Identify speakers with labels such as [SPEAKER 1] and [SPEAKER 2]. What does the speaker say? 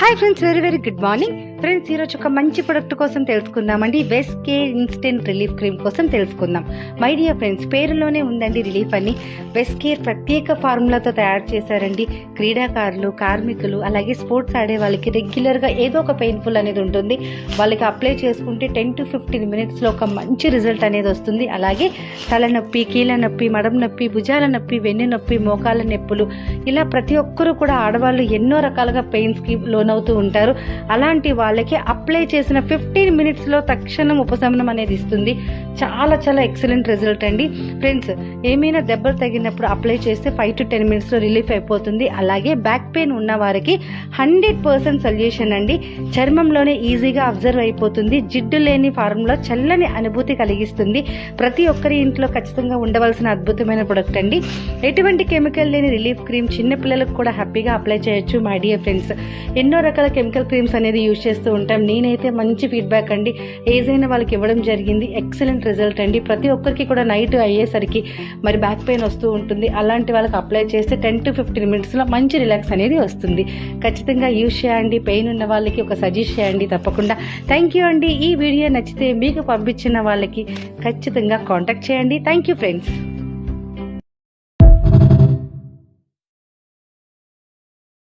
[SPEAKER 1] Hi friends, very very good morning. Friends ఈరోజు ఒక మంచి ప్రొడక్ట్ కోసం తెలుసుకుందామండి. West care instant relief cream కోసం తెలుసుకుందాం. మై డియర్ ఫ్రెండ్స్ పేరులోనే ఉందండి రిలీఫ్ అని వెస్ట్ కేర్ ప్రత్యేక ఫార్ములాతో తయారు చేశారండి. క్రీడాకారులు కార్మికులు అలాగే స్పోర్ట్స్ ఆడే వాళ్ళకి రెగ్యులర్గా ఏదో ఒక పెయిన్ఫుల్ అనేది ఉంటుంది. వాళ్ళకి అప్లై చేసుకుంటే టెన్ టు ఫిఫ్టీన్ మినిట్స్లో ఒక మంచి రిజల్ట్ అనేది వస్తుంది. అలాగే తలనొప్పి కీళ్ళ నొప్పి మడం నొప్పి భుజాల నొప్పి వెన్ను నొప్పి మోకాల నొప్పులు ఇలా ప్రతి ఒక్కరూ కూడా ఆడవాళ్ళు ఎన్నో రకాలుగా పెయిన్స్కి లోనవుతూ ఉంటారు. అలాంటి వాళ్ళకి అప్లై చేసిన ఫిఫ్టీన్ మినిట్స్లో తక్షణం ఉపశమనం అనేది ఇస్తుంది. చాలా చాలా ఎక్సలెంట్ రిజల్ట్ అండి. ఫ్రెండ్స్ ఏమైనా దెబ్బలు తగినప్పుడు అప్లై చేస్తే ఫైవ్ టు టెన్ మినిట్స్లో రిలీఫ్ అయిపోతుంది. అలాగే బ్యాక్ పెయిన్ ఉన్న వారికి హండ్రెడ్ పర్సెంట్ సొల్యూషన్ అండి. చర్మంలోనే ఈజీగా అబ్జర్వ్ అయిపోతుంది. జిడ్డు లేని ఫారంలో చల్లని అనుభూతి కలిగిస్తుంది. ప్రతి ఒక్కరి ఇంట్లో ఖచ్చితంగా ఉండవలసిన అద్భుతమైన ప్రొడక్ట్ అండి. ఎటువంటి కెమికల్ లేని రిలీఫ్ క్రీమ్ చిన్నపిల్లలకు కూడా హ్యాపీగా అప్లై చేయొచ్చు మై డియర్ ఫ్రెండ్స్ ఎన్నో రకాల కెమికల్ క్రీమ్స్ అనేది యూజ్ చేస్తూ ఉంటాం. నేనైతే మంచి ఫీడ్బ్యాక్ అండి. ఏజ్ అయిన వాళ్ళకి ఇవ్వడం జరిగింది. ఎక్సలెంట్ రిజల్ట్ అండి. ప్రతి ఒక్కరికి కూడా నైట్ అయ్యేసరికి మరి బ్యాక్ పెయిన్ వస్తూ ఉంటుంది. అలాంటి వాళ్ళకి అప్లై చేస్తే టెన్ టు ఫిఫ్టీన్ మినిట్స్లో మంచి రిలాక్స్ అనేది వస్తుంది. ఖచ్చితంగా యూజ్ చేయండి. పెయిన్ ఉన్న వాళ్ళకి ఒక సజెస్ట్ చేయండి తప్పకుండా. థ్యాంక్ యూ అండి. ఈ వీడియో నచ్చితే మీకు పంపించిన వాళ్ళకి ఖచ్చితంగా కాంటాక్ట్ చేయండి. Thank you friends